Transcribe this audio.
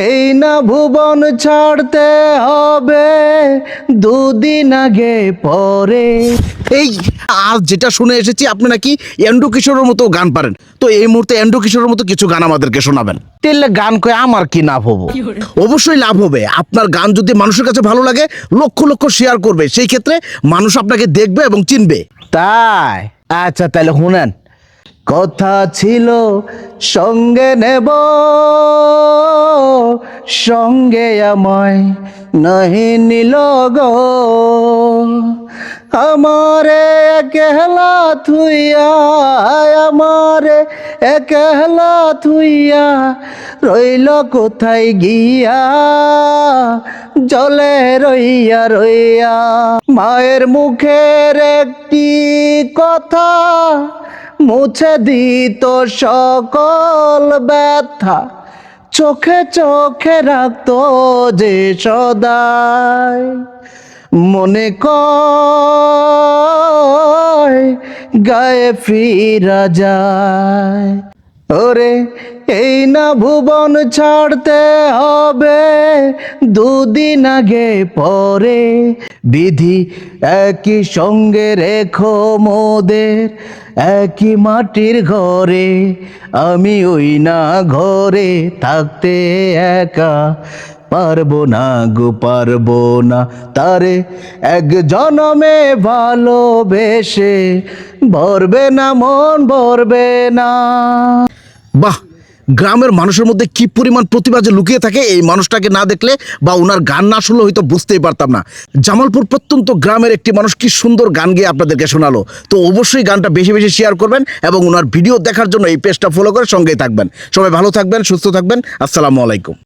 এই না ভুবন ছাড়তে হবে দুদিন আগে পরে। এই আজ যেটা শুনে এসেছি আপনি নাকি এন্ড্রু কিশোরের মতো গান পারেন। তো এই মুহূর্তে এন্ড্রু কিশোরের মতো কিছু গান আমাদেরকে শোনাবেন। তেলে গান কয়ে আমার কি লাভ হব? অবশ্যই লাভ হবে। আপনার গান যদি মানুষের কাছে ভালো লাগে লক্ষ লক্ষ শেয়ার করবে। সেই ক্ষেত্রে মানুষ আপনাকে দেখবে এবং চিনবে। তাই? আচ্ছা তাহলে শুনেন। কথা ছিল, সঙ্গে নেব। সঙ্গে আমায় নহি নিল গো। আমারে একলা থুইয়া, আমারে একলা থুইয়া রইল কোথায় গিয়া? জলে রইয়া রইয়া, মায়ের মুখের একটি কথা মুছে দিত সকল ব্যথা। চোখে চোখে রাখতো যে সদাই। মনে কয়, গায়ে ফিরা যায়। ওরে, এই না ভুবন ছাড়তে হবে, দুদিন আগে পরে বিধি একই সঙ্গে রেখো মোদের, একই মাটির ঘরে, আমি ওই না ঘরে থাকতে একা পারব না গো, পারব না তারে। এক জনমে ভালোবেসে, ভরবে না মন, ভরবে না। বাহ! গ্রামের মানুষের মধ্যে কি পরিমাণ প্রতিভা যে লুকিয়ে থাকে, এই মানুষটাকে না দেখলে বা ওনার গান না শুনলে হয়তো বুঝতেই পারতাম না। জামালপুর প্রত্যন্ত গ্রামের একটি মানুষ কি সুন্দর গান গিয়ে আপনাদেরকে শোনালো? তো অবশ্যই গানটা বেশি বেশি শেয়ার করবেন এবং ওনার ভিডিও দেখার জন্য এই পেজটা ফলো করে সঙ্গেই থাকবেন। সবাই ভালো থাকবেন, সুস্থ থাকবেন, আসসালামু আলাইকুম।